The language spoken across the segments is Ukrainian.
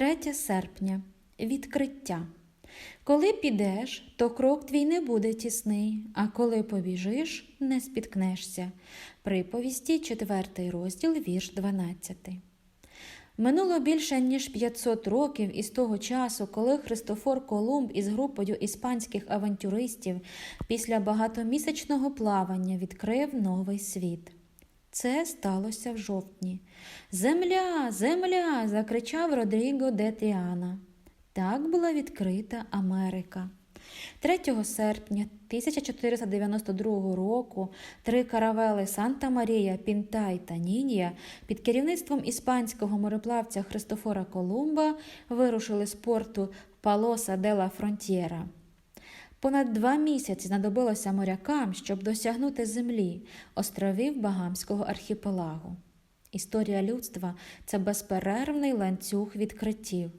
3 серпня. Відкриття. Коли підеш, то крок твій не буде тісний, а коли побіжиш, не спіткнешся. Приповісті, 4 розділ, вірш 12. Минуло більше ніж 500 років із того часу, коли Христофор Колумб із групою іспанських авантюристів після багатомісячного плавання відкрив новий світ. Це сталося в жовтні. Земля, земля! закричав Родріго де Тріана. Так була відкрита Америка. 3 серпня 1492 року три каравели Санта Марія, Пінтай та Нінія під керівництвом іспанського мореплавця Христофора Колумба вирушили з порту Палоса де ла Фронтєра. Понад два місяці знадобилося морякам, щоб досягнути землі, островів Багамського архіпелагу. Історія людства це безперервний ланцюг відкриттів.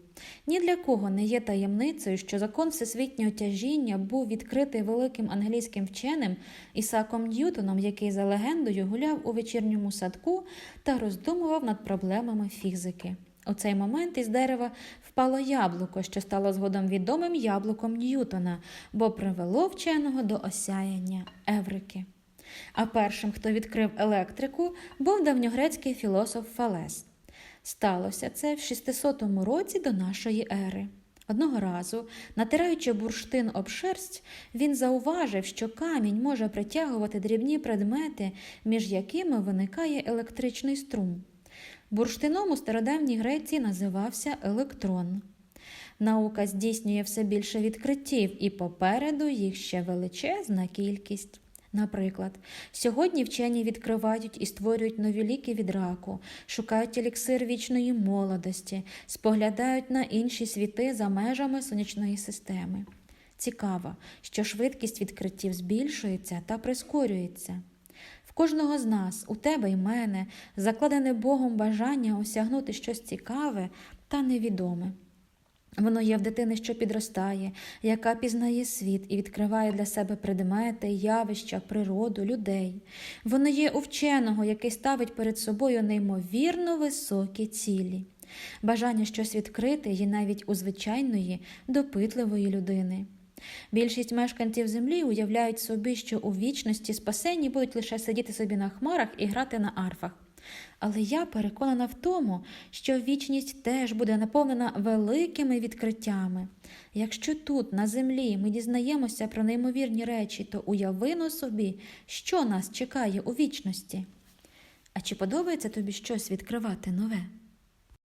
Ні для кого не є таємницею, що закон всесвітнього тяжіння був відкритий великим англійським вченим Ісаком Ньютоном, який за легендою гуляв у вечірньому садку та роздумував над проблемами фізики. У цей момент із дерева впало яблуко, що стало згодом відомим яблуком Ньютона, бо привело вченого до осяяння Еврики. А першим, хто відкрив електрику, був давньогрецький філософ Фалес. Сталося це в 600 році до нашої ери. Одного разу, натираючи бурштин об шерсть, він зауважив, що камінь може притягувати дрібні предмети, між якими виникає електричний струм. Бурштином у стародавній Греції називався електрон. Наука здійснює все більше відкриттів, і попереду їх ще величезна кількість. Наприклад, сьогодні вчені відкривають і створюють нові ліки від раку, шукають еліксир вічної молодості, споглядають на інші світи за межами сонячної системи. Цікаво, що швидкість відкриттів збільшується та прискорюється. Кожного з нас, у тебе і мене, закладене Богом бажання осягнути щось цікаве та невідоме. Воно є в дитини, що підростає, яка пізнає світ і відкриває для себе предмети, явища, природу, людей. Воно є у вченого, який ставить перед собою неймовірно високі цілі. Бажання щось відкрити є навіть у звичайної, допитливої людини. Більшість мешканців землі уявляють собі, що у вічності спасенні будуть лише сидіти собі на хмарах і грати на арфах. Але я переконана в тому, що вічність теж буде наповнена великими відкриттями. Якщо тут, на землі, ми дізнаємося про неймовірні речі, то уявимо собі, що нас чекає у вічності. А чи подобається тобі щось відкривати нове?